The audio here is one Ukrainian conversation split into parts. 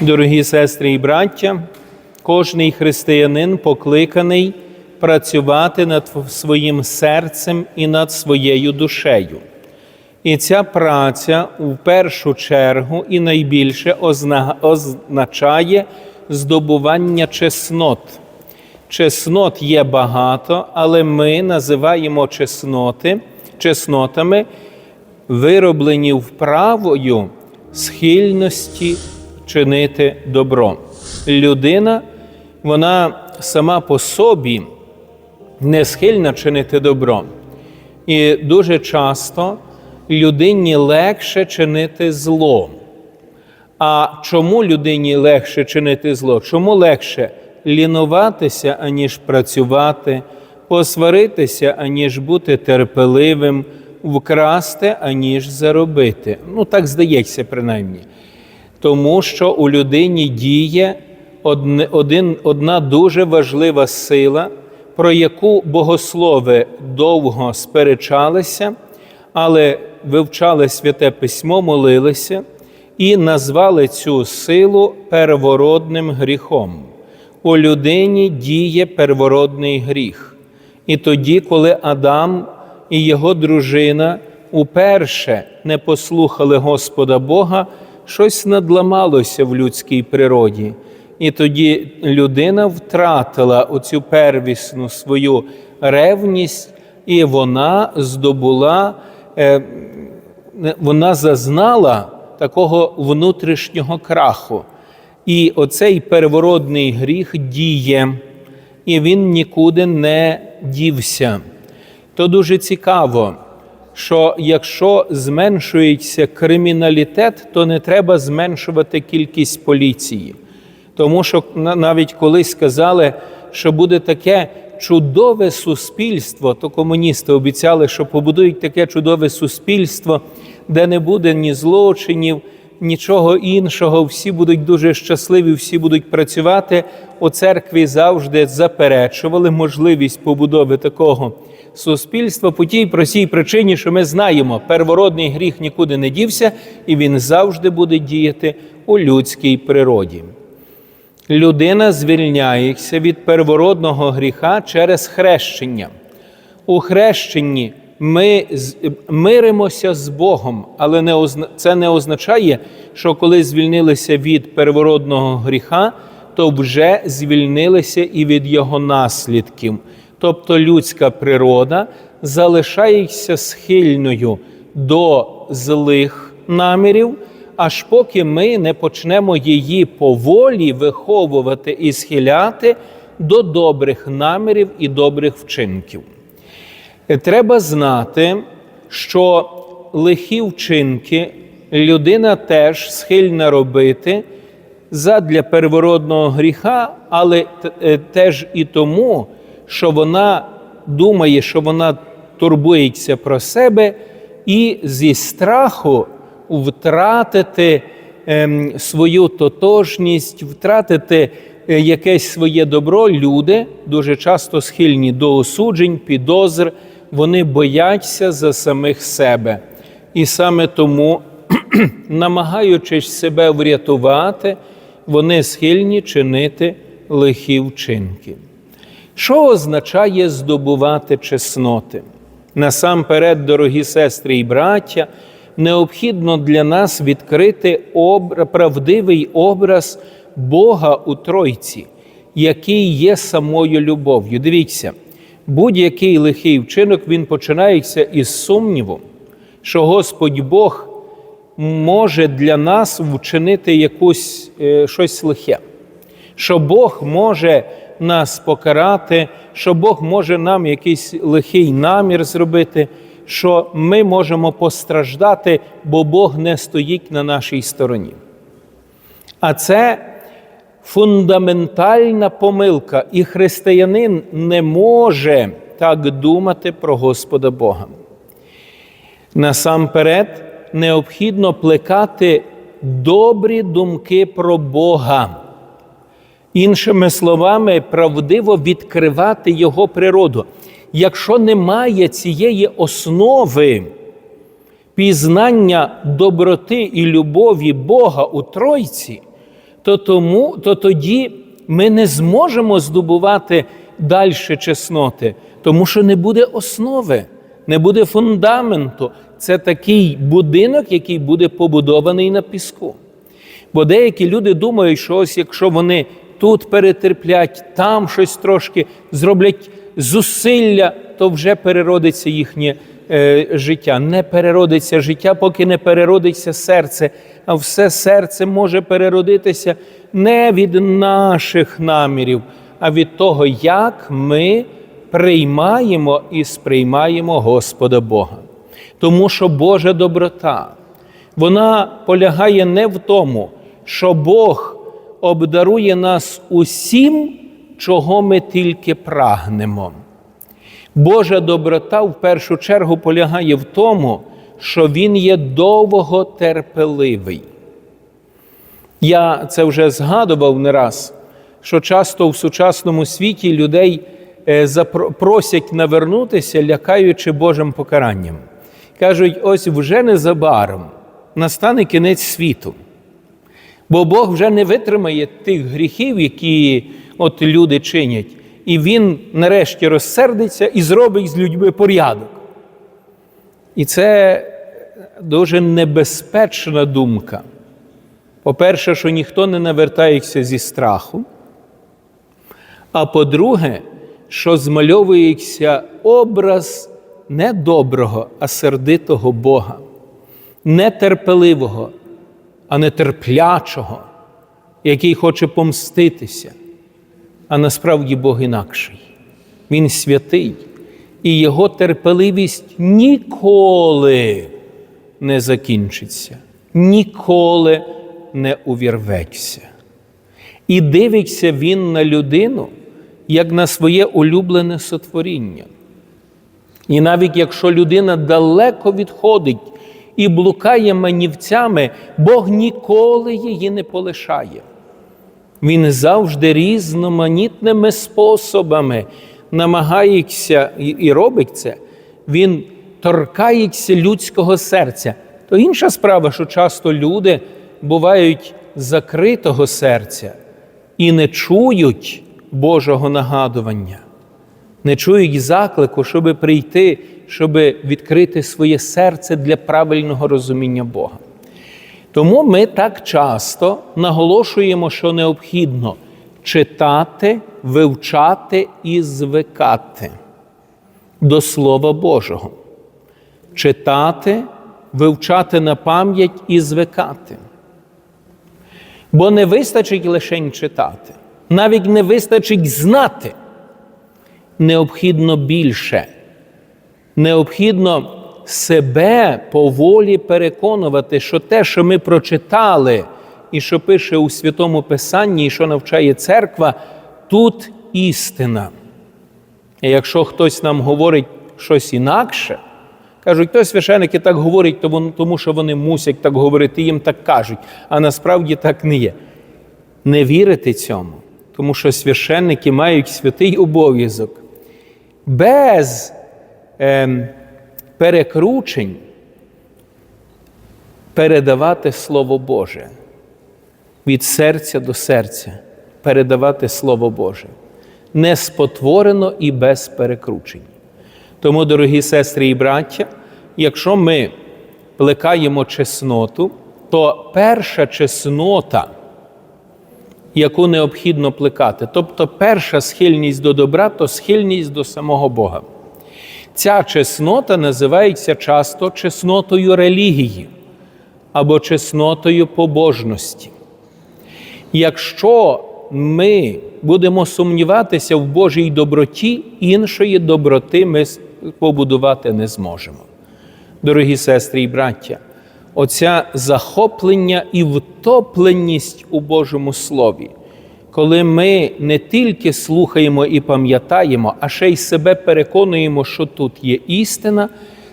Дорогі сестри і браття, кожний християнин покликаний працювати над своїм серцем і над своєю душею. І ця праця в першу чергу і найбільше означає здобування чеснот. Чеснот є багато, але ми називаємо чесноти, чеснотами, вироблені вправою схильності чинити добро. Людина, вона сама по собі не схильна чинити добро. І дуже часто людині легше чинити зло. А чому людині легше чинити зло? Чому легше лінуватися, аніж працювати, посваритися, аніж бути терпеливим, вкрасти, аніж заробити? Ну, так здається, принаймні. Тому що у людині діє один, одна дуже важлива сила, про яку богослови довго сперечалися, але вивчали святе письмо, молилися і назвали цю силу первородним гріхом. У людині діє первородний гріх. І тоді, коли Адам і його дружина уперше не послухали Господа Бога, щось надламалося в людській природі. І тоді людина втратила оцю первісну свою ревність, і вона здобула, е, вона зазнала такого внутрішнього краху. І оцей первородний гріх діє, і він нікуди не дівся. То дуже цікаво, що якщо зменшується криміналітет, то не треба зменшувати кількість поліції. Тому що на- навіть колись сказали, що буде таке чудове суспільство, то комуністи обіцяли, що побудують таке чудове суспільство, де не буде ні злочинів, нічого іншого, всі будуть дуже щасливі, всі будуть працювати. У церкві завжди заперечували можливість побудови такого суспільства по тій простій причині, що ми знаємо, первородний гріх нікуди не дівся, і він завжди буде діяти у людській природі. Людина звільняється від первородного гріха через хрещення. У хрещенні ми миримося з Богом, але це не означає, що коли звільнилися від первородного гріха, то вже звільнилися і від його наслідків. Тобто людська природа залишається схильною до злих намірів, аж поки ми не почнемо її поволі виховувати і схиляти до добрих намірів і добрих вчинків. Треба знати, що лихі вчинки людина теж схильна робити задля первородного гріха, але е, теж і тому, що вона думає, що вона турбується про себе, і зі страху втратити ем, свою тотожність, втратити е, якесь своє добро, люди дуже часто схильні до осуджень, підозр, вони бояться за самих себе. І саме тому, намагаючись себе врятувати, вони схильні чинити лихі вчинки. Що означає здобувати чесноти? Насамперед, дорогі сестри і браття, необхідно для нас відкрити обра- правдивий образ Бога у Тройці, який є самою любов'ю. Дивіться, будь-який лихий вчинок він починається із сумніву, що Господь Бог може для нас вчинити якусь е, щось лихе що Бог може нас покарати, що Бог може нам якийсь лихий намір зробити, що ми можемо постраждати, бо Бог не стоїть на нашій стороні. А це фундаментальна помилка, і християнин не може так думати про Господа Бога. Насамперед, необхідно плекати добрі думки про Бога. Іншими словами, правдиво відкривати Його природу. Якщо немає цієї основи пізнання доброти і любові Бога у Тройці, то, тому, то тоді ми не зможемо здобувати далі чесноти, тому що не буде основи, не буде фундаменту. Це такий будинок, який буде побудований на піску. Бо деякі люди думають, що ось якщо вони тут перетерплять, там щось трошки зроблять зусилля, то вже переродиться їхнє е, життя. Не переродиться життя, поки не переродиться серце. А все серце може переродитися не від наших намірів, а від того, як ми приймаємо і сприймаємо Господа Бога. Тому що Божа доброта, вона полягає не в тому, що Бог обдарує нас усім, чого ми тільки прагнемо. Божа доброта в першу чергу полягає в тому, що Він є довготерпеливий. Я це вже згадував не раз, що часто в сучасному світі людей е, просять навернутися, лякаючи Божим покаранням. Кажуть, ось вже незабаром настане кінець світу. Бо Бог вже не витримає тих гріхів, які от люди чинять, і Він нарешті розсердиться і зробить з людьми порядок. І це дуже небезпечна думка. По-перше, що ніхто не навертається зі страху. А по-друге, що змальовується образ не доброго, а сердитого Бога, нетерпеливого, а нетерплячого, який хоче помститися. А насправді Бог інакший. Він святий, і його терпеливість ніколи не закінчиться, ніколи не увірветься. І дивиться він на людину як на своє улюблене сотворіння. І навіть якщо людина далеко відходить і блукає манівцями, Бог ніколи її не полишає. Він завжди різноманітними способами намагається і, робить це, він торкається людського серця. То інша справа, що часто люди бувають закритого серця і не чують Божого нагадування, не чують заклику, щоб прийти, щоб відкрити своє серце для правильного розуміння Бога. Тому ми так часто наголошуємо, що необхідно читати, вивчати і звикати до Слова Божого. Читати, вивчати на пам'ять і звикати. Бо не вистачить лише читати, навіть не вистачить знати. Необхідно більше. Необхідно себе поволі переконувати, що те, що ми прочитали, і що пише у Святому Писанні, і що навчає церква, тут істина. І якщо хтось нам говорить щось інакше, кажуть, то священики так говорять, тому що вони мусять так говорити, їм так кажуть, а насправді так не є. Не вірити цьому, тому що священники мають святий обов'язок без перекручень передавати Слово Боже від серця до серця, передавати Слово Боже, не спотворено і без перекручень. Тому, дорогі сестри і браття, якщо ми плекаємо чесноту, то перша чеснота, яку необхідно плекати, тобто перша схильність до добра, то схильність до самого Бога. Ця чеснота називається часто чеснотою релігії або чеснотою побожності. Якщо ми будемо сумніватися в Божій доброті, іншої доброти ми побудувати не зможемо. Дорогі сестри і браття, оця захоплення і втопленість у Божому Слові, коли ми не тільки слухаємо і пам'ятаємо, а ще й себе переконуємо, що тут є істина,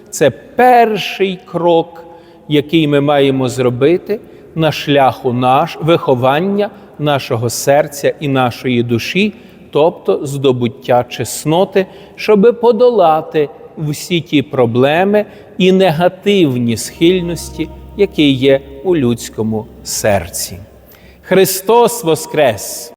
це перший крок, який ми маємо зробити на шляху наш, виховання нашого серця і нашої душі, тобто здобуття чесноти, щоби подолати всі ті проблеми і негативні схильності, які є у людському серці. Христос Воскрес!